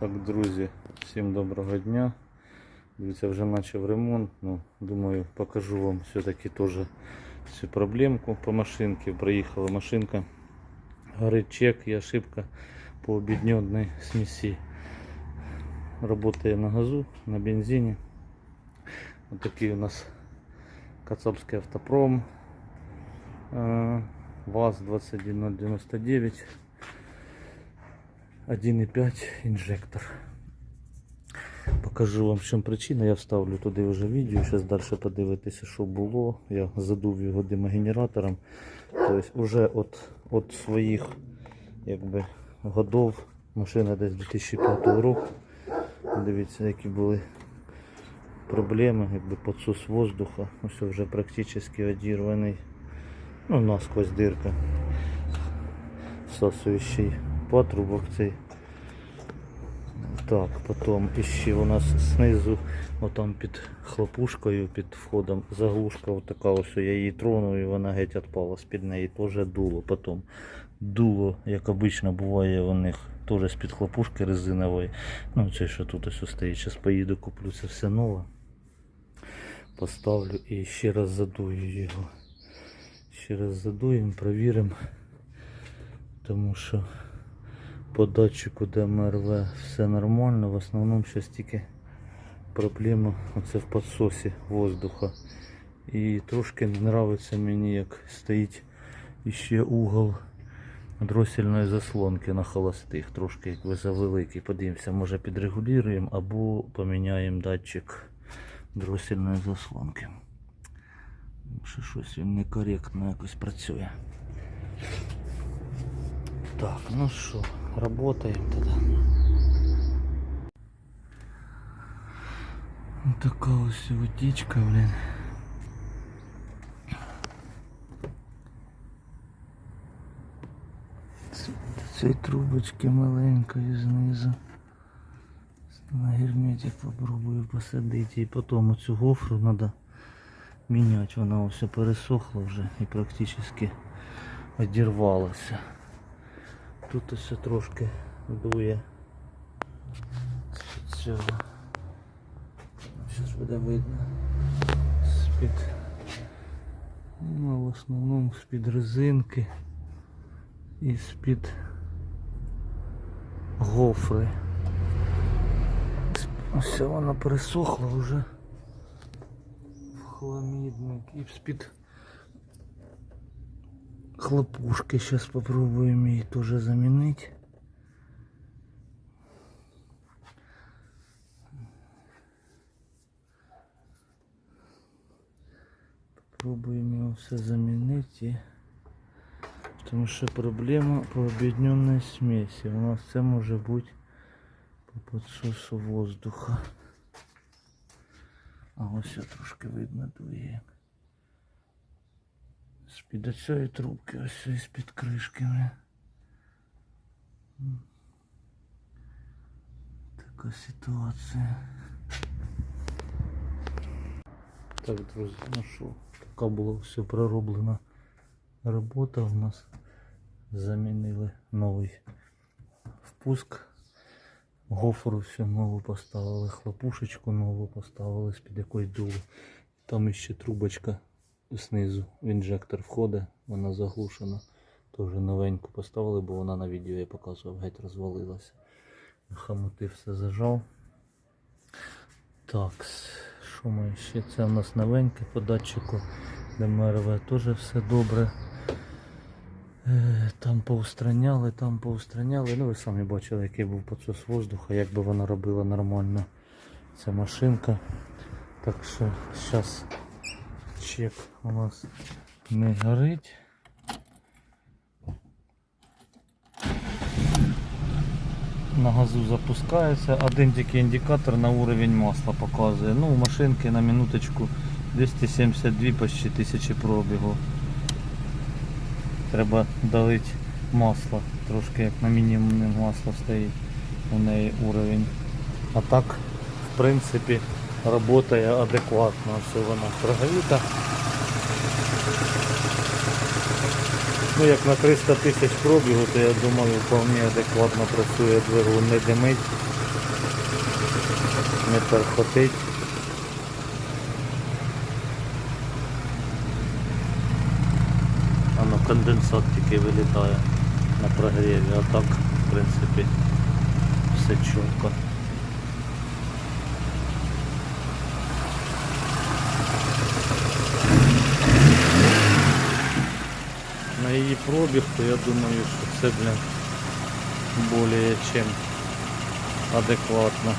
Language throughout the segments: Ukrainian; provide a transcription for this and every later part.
Так, друзі, всім доброго дня. Дивіться, вже почав ремонт. Ну, думаю, покажу вам все-таки теж цю проблемку по машинці. Проїхала машинка. Горить чек і ошибка по об'єднаній смесі. Работає на газу, на бензині. Ось такий у нас Кацапський автопром. Е, ВАЗ-21099. 1,5 інжектор. Покажу вам, в чому причина. Я вставлю туди вже відео. Зараз далі подивитися, що було. Я задув його димогенератором. Тобто вже от, от своїх якби, годов машина десь 2005 року. Дивіться, які були проблеми, якби підсос воздуха. Ось вже практично одірваний. Ну, насквозь дирка. Всасуючий патрубок цей. Так, потім іще у нас знизу, отам під хлопушкою, під входом заглушка отака ось, я її тронув і вона геть відпала з-під неї, теж дуло. Потім дуло, як обично буває у них, теж з-під хлопушки резинової. Ну це що тут ось стоїть, зараз поїду, куплю це все нове. Поставлю і ще раз задую його. Ще раз задуємо, провіримо. Тому що по датчику ДМРВ все нормально. В основному зараз тільки проблема оце в підсосі воздуха. І трошки не нравиться мені, як стоїть іще угол дросільної заслонки на холостих. Трошки якби завеликий. Подивимося, може підрегулюємо або поміняємо датчик дросільної заслонки. Що щось він некоректно якось працює. Так, ну що, работаем тогда. Вот такая ось водичка, блин. Цієї трубочки маленької знизу. На герметик попробую посадити. І потім оцю гофру треба міняти. Вона все пересохла вже і практично одірвалася. Тут ось трошки дує з-під цього. Зараз буде видно. З-під. Ну, в основному з-під резинки і з-під гофри. Ось вона пересохла вже в хламідник і з-під хлопушки. Сейчас попробуем її тоже заменить. Попробуем його все замінити. Тому що проблема по об'єднаній смесі. У нас це може бути по підсосу воздуха. А ось я трошки видно дує. З-під цієї трубки, ось із під кришки. Така ситуація. Так, друзі, ну що, така була все пророблена робота у нас. Замінили новий впуск. Гофру всю нову поставили, хлопушечку нову поставили з-під якоїсь дуло. Там ще трубочка знизу інжектор входить, вона заглушена. Теж новеньку поставили, бо вона на відео я показував, геть розвалилася. Хамути все зажав. Так, що ми ще? Це у нас новеньке по датчику ДМРВ теж все добре. Е, Там поустраняли, там поустраняли. Ну ви самі бачили, який був підсос воздуха, як би вона робила нормально ця машинка. Так що зараз чек у нас не горить. На газу запускається, один тільки індикатор на уровень масла показує. Ну, у машинки на минуточку 272 почти тисячі пробігу. Треба долити масло, трошки як на мінімумне масло стоїть у неї уровень. А так, в принципі, працює адекватно. Все вона прогріта. Ну як на 300 тисяч пробігу, то я думаю, вполне адекватно працює двигун, не димить. не перхотить. А ну конденсат тільки вилітає на прогріві, а так, в принципі, все чітко. На її пробіг, то я думаю, що це бля, более чем адекватна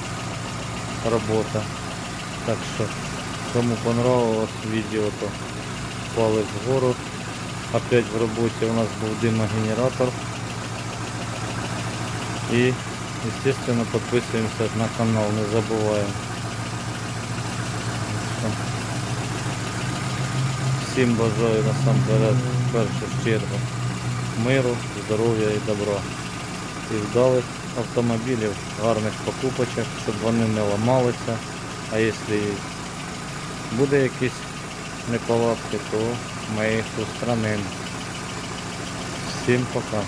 робота. Так що, кому понравилось відео, то палець вгору. Опять в роботі у нас був димогенератор. І, естественно, підписуємося на канал, не забуваємо. Всім бажаю насамперед першу чергу миру, здоров'я і добра. І вдалих автомобілів, гарних покупочок, щоб вони не ламалися. А якщо буде якісь неполадки, то ми їх устранимо. Всім пока.